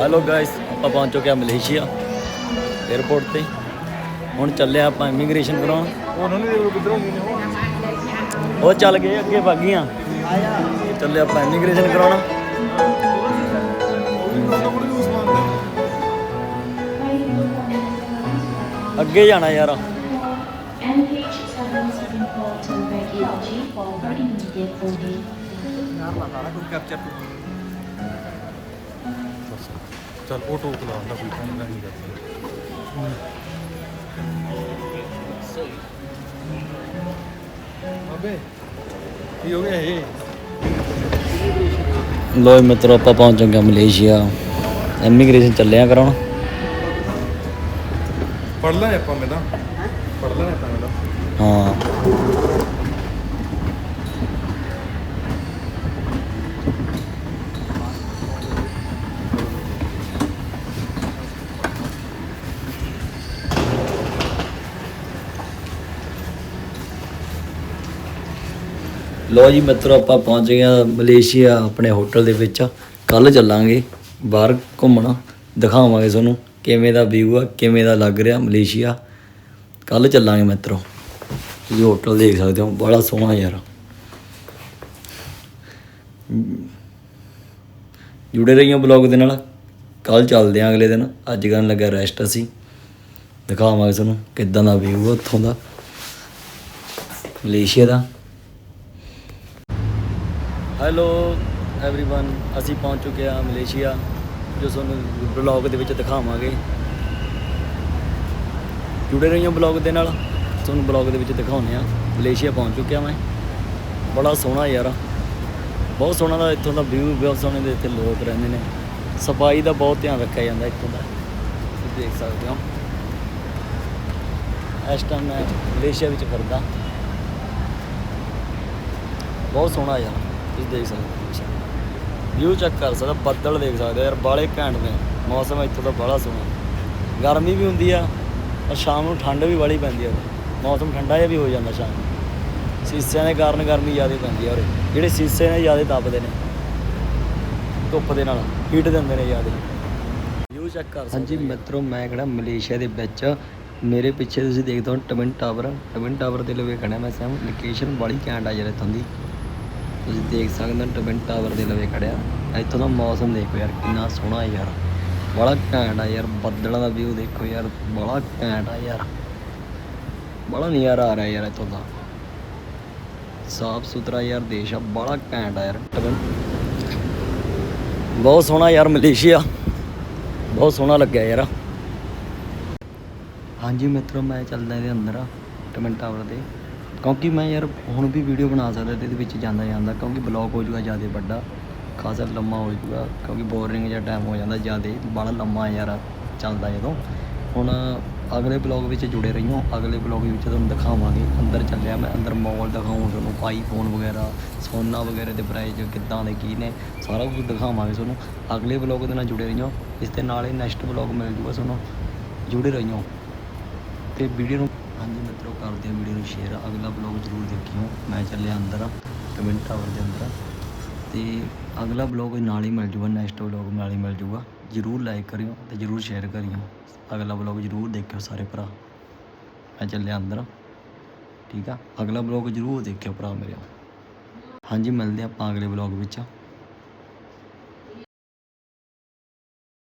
Hello guys ਆਪਾਂ ਪਹੁੰਚ ਚੁੱਕੇ ਆ ਮਲੇਸ਼ੀਆ 에어ਪੋਰਟ ਤੇ। ਹੁਣ ਚੱਲੇ ਆਪਾਂ ਇਮੀਗ੍ਰੇਸ਼ਨ ਕਰਾਉਣ। ਉਹਨਾਂ ਨੇ ਕਿੱਧਰੋਂ ਗਏ ਨੇ ਉਹ। ਚੱਲ ਗਏ ਅੱਗੇ ਬਾਗੀਆਂ ਚੱਲੇ ਆਪਾਂ ਇਮੀਗ੍ਰੇਸ਼ਨ ਕਰਾਉਣ। ਅੱਗੇ ਜਾਣਾ ਯਾਰ। MH774 to radiology for immediate boarding. ਯਾਰ ਲਾ ਲਾ ਕੋਈ ਕੈਪਚਰ ਚਲ ਉਹ ਟੋਕ ਲਾ ਲਾ ਕੋਈ ਕੰਮ ਨਹੀਂ ਕਰਦਾ। ਅਬੇ ਕੀ ਹੋ ਗਿਆ ਇਹ? ਲੋ ਮਿੱਤਰੋ ਆਪਾਂ ਪਹੁੰਚ ਹਾਂ ਮਲੇਸ਼ੀਆ। ਇਮੀਗ੍ਰੇਸ਼ਨ ਚੱਲੇ ਆ ਕਰਾਉਣ। ਪੜ ਲੈ ਆਪਾਂ ਮੈਂ ਤਾਂ ਪੜ ਲੈ ਆਪਾਂ ਮੈਂ ਤਾਂ ਹਾਂ। ਲੋ ਜੀ, ਮਿੱਤਰੋ, ਆਪਾਂ ਪਹੁੰਚ ਗਏ ਆ ਮਲੇਸ਼ੀਆ ਆਪਣੇ ਹੋਟਲ ਦੇ ਵਿੱਚ। ਕੱਲ ਚੱਲਾਂਗੇ ਬਾਹਰ ਘੁੰਮਣਾ। ਦਿਖਾਵਾਂਗੇ ਤੁਹਾਨੂੰ ਕਿਵੇਂ ਦਾ ਵਿਊ ਆ, ਕਿਵੇਂ ਦਾ ਲੱਗ ਰਿਹਾ ਮਲੇਸ਼ੀਆ। ਕੱਲ ਚੱਲਾਂਗੇ ਮਿੱਤਰੋ। ਤੁਸੀਂ ਹੋਟਲ ਦੇਖ ਸਕਦੇ ਹੋ, ਬੜਾ ਸੋਹਣਾ ਯਾਰ। ਜੁੜੇ ਰਹੀਓ ਬਲੌਗ ਦੇ ਨਾਲ। ਕੱਲ ਚੱਲਦੇ ਆਂ ਅਗਲੇ ਦਿਨ। ਅੱਜ ਕਰਨ ਲੱਗਾ ਰੈਸਟ ਅਸੀਂ। ਦਿਖਾਵਾਂਗੇ ਤੁਹਾਨੂੰ ਕਿੱਦਾਂ ਦਾ ਵਿਊ ਆ ਉੱਥੋਂ ਦਾ। ਮਲੇਸ਼ੀਆ ਦਾ। ਹੈਲੋ एवरीवन ਅਸੀਂ ਪਹੁੰਚ ਚੁੱਕੇ ਹਾਂ ਮਲੇਸ਼ੀਆ ਜੋ ਤੁਹਾਨੂੰ ਬਲੌਗ ਦੇ ਵਿੱਚ ਦਿਖਾਵਾਂਗੇ ਜੁੜੇ ਰਹੀਓ ਬਲੌਗ ਦੇ ਨਾਲ ਤੁਹਾਨੂੰ ਬਲੌਗ ਦੇ ਵਿੱਚ ਦਿਖਾਉਂਦੇ ਆ ਮਲੇਸ਼ੀਆ ਪਹੁੰਚ ਚੁੱਕਿਆ ਮੈਂ ਬੜਾ ਸੋਹਣਾ ਯਾਰ ਬਹੁਤ ਸੋਹਣਾ ਦਾ ਇੱਥੋਂ ਦਾ ਵਿਊ ਬਹੁਤ ਸੋਹਣੇ ਦੇ ਇੱਥੇ ਲੋਕ ਰਹਿੰਦੇ ਨੇ ਸਫਾਈ ਦਾ ਬਹੁਤ ਧਿਆਨ ਰੱਖਿਆ ਜਾਂਦਾ ਇੱਥੋਂ ਦਾ ਤੁਸੀਂ ਦੇਖ ਸਕਦੇ ਹੋ ਇਸ ਟਾਈਮ ਮੈਂ ਮਲੇਸ਼ੀਆ ਵਿੱਚ ਫਿਰਦਾ ਬਹੁਤ ਸੋਹਣਾ ਯਾਰ ਤੁਸੀਂ ਦੇਖ ਸਕਦੇ ਹੋ। ਵਿਊ ਚੈੱਕ ਕਰ ਸਕਦਾ ਬੱਦਲ ਦੇਖ ਸਕਦੇ ਯਾਰ ਬਾਲੇ ਘੈਂਟ ਨੇ। ਮੌਸਮ ਇੱਥੋਂ ਦਾ ਬੜਾ ਸੋਹਣਾ। ਗਰਮੀ ਵੀ ਹੁੰਦੀ ਆ ਔਰ ਸ਼ਾਮ ਨੂੰ ਠੰਡ ਵੀ ਬੜੀ ਪੈਂਦੀ ਆ ਮੌਸਮ ਠੰਡਾ ਜਿਹਾ ਵੀ ਹੋ ਜਾਂਦਾ ਸ਼ਾਮ ਨੂੰ। ਸੀਸਿਆਂ ਦੇ ਕਾਰਨ ਗਰਮੀ ਜ਼ਿਆਦਾ ਪੈਂਦੀ ਆ ਉਰੇ। ਜਿਹੜੇ ਸੀਸੇ ਨੇ ਜ਼ਿਆਦਾ ਤਪਦੇ ਨੇ। ਧੁੱਪ ਦੇ ਨਾਲ ਹੀਟ ਦਿੰਦੇ ਨੇ ਜ਼ਿਆਦਾ। ਵਿਊ ਚੈੱਕ ਕਰ ਸਕਦੇ ਹਾਂਜੀ ਮਿੱਤਰੋ ਮੈਂ ਕਿਹੜਾ ਮਲੇਸ਼ੀਆ ਦੇ ਵਿੱਚ। ਮੇਰੇ ਪਿੱਛੇ ਤੁਸੀਂ ਦੇਖਦੇ ਹੋ ਟਵਿਨ ਟਾਵਰ। ਟਵਿਨ ਟਾਵਰ ਦੇ ਲਵੇ ਖੜਿਆ ਮੈਂ ਸੈਮ ਲੋਕੇਸ਼ਨ ਬੜੀ ਘੈਂਟ ਆ ਯਾਰ ਇੱਥੋਂ ਦੀ। ਤੁਸੀਂ ਦੇਖ ਸਕਦੇ ਹੋ ਟਵਿਨ ਟਾਵਰ ਦੇ ਲਵੇ ਖੜਿਆ। ਇੱਥੋਂ ਦਾ ਮੌਸਮ ਦੇਖੋ ਯਾਰ, ਕਿੰਨਾ ਸੋਹਣਾ ਯਾਰ। ਬੜਾ ਘੈਂਟ ਆ ਯਾਰ, ਬੱਦਲਾਂ ਦਾ ਵਿਊ ਦੇਖੋ ਯਾਰ, ਬੜਾ ਘੈਂਟ ਆ ਯਾਰ। ਬੜਾ ਨਜ਼ਾਰਾ ਆ ਰਿਹਾ ਯਾਰ ਇੱਥੋਂ ਦਾ। ਸਾਫ਼ ਸੁਥਰਾ ਯਾਰ ਦੇਸ਼ ਆ, ਬੜਾ ਘੈਂਟ ਆ ਯਾਰ, ਟਵਿਨ। ਬਹੁਤ ਸੋਹਣਾ ਯਾਰ ਮਲੇਸ਼ੀਆ। ਬਹੁਤ ਸੋਹਣਾ ਲੱਗਿਆ ਯਾਰ। ਹਾਂਜੀ ਮਿੱਤਰੋ, ਮੈਂ ਚੱਲਦਾ ਇਹਦੇ ਅੰਦਰ, ਟਵਿਨ ਟਾਵਰ ਦੇ ਕਿਉਂਕਿ ਮੈਂ ਯਾਰ ਹੁਣ ਵੀ ਵੀਡੀਓ ਬਣਾ ਸਕਦਾ ਤੇ ਇਹਦੇ ਵਿੱਚ ਜਾਂਦਾ ਜਾਂਦਾ, ਕਿਉਂਕਿ ਬਲੌਗ ਹੋ ਜਾਊਗਾ ਜ਼ਿਆਦਾ ਵੱਡਾ, ਖਾਸਾ ਲੰਮਾ ਹੋ ਜਾਊਗਾ, ਕਿਉਂਕਿ ਬੋਰਿੰਗ ਜਿਹਾ ਟਾਈਮ ਹੋ ਜਾਂਦਾ ਜ਼ਿਆਦਾ ਬੜਾ ਲੰਮਾ ਯਾਰ ਚੱਲਦਾ ਜਦੋਂ। ਹੁਣ ਅਗਲੇ ਬਲੌਗ ਵਿੱਚ ਜੁੜੇ ਰਹੀਓ, ਅਗਲੇ ਬਲੌਗ ਵਿੱਚ ਤੁਹਾਨੂੰ ਦਿਖਾਵਾਂਗੇ, ਅੰਦਰ ਚੱਲਿਆ ਮੈਂ, ਅੰਦਰ ਮਾਲ ਦਿਖਾਉਂ ਤੁਹਾਨੂੰ ਆਈਫੋਨ ਵਗੈਰਾ, ਸੋਨਾ ਵਗੈਰਾ ਦੇ ਪ੍ਰਾਈਸ ਕਿੱਦਾਂ ਦੇ, ਕੀ ਨੇ, ਸਾਰਾ ਕੁਝ ਦਿਖਾਵਾਂਗੇ ਤੁਹਾਨੂੰ। ਅਗਲੇ ਬਲੌਗ ਦੇ ਨਾਲ ਜੁੜੇ ਰਹੀਓ, ਇਸ ਦੇ ਨਾਲ ਹੀ ਨੈਕਸਟ ਬਲੌਗ ਮਿਲ ਜੂਗਾ ਤੁਹਾਨੂੰ, ਜੁੜੇ ਰਹੀਓ। ਤੇ ਵੀਡੀਓ ਨੂੰ ਹਾਂਜੀ ਮਿੱਤਰੋ, ਕਰਦੇ ਆ ਵੀਡੀਓ ਨੂੰ ਸ਼ੇਅਰ ਅਗਲਾ ਬਲੌਗ ਜ਼ਰੂਰ ਦੇਖਿਓ। ਮੈਂ ਚੱਲਿਆ ਅੰਦਰ ਕਮੈਂਟ ਟਾਵਰ ਦੇ ਅੰਦਰ। ਤੇ ਅਗਲਾ ਬਲੌਗ ਨਾਲ ਹੀ ਮਿਲ ਜੂਗਾ ਨੈਕਸਟ ਬਲੌਗ ਨਾਲ ਹੀ ਮਿਲ ਜੂਗਾ। ਜਰੂਰ ਲਾਈਕ ਕਰਿਓ ਤੇ ਜਰੂਰ ਸ਼ੇਅਰ ਕਰਿਓ। ਅਗਲਾ ਬਲੌਗ ਜਰੂਰ ਦੇਖਿਓ ਸਾਰੇ ਭਰਾ। ਮੈਂ ਚੱਲਿਆ ਅੰਦਰ। ਠੀਕ ਆ? ਅਗਲਾ ਬਲੌਗ ਜਰੂਰ ਦੇਖਿਓ ਭਰਾ ਮੇਰੇ। ਹਾਂਜੀ, ਮਿਲਦੇ ਆਪਾਂ ਅਗਲੇ ਬਲੌਗ ਵਿੱਚ।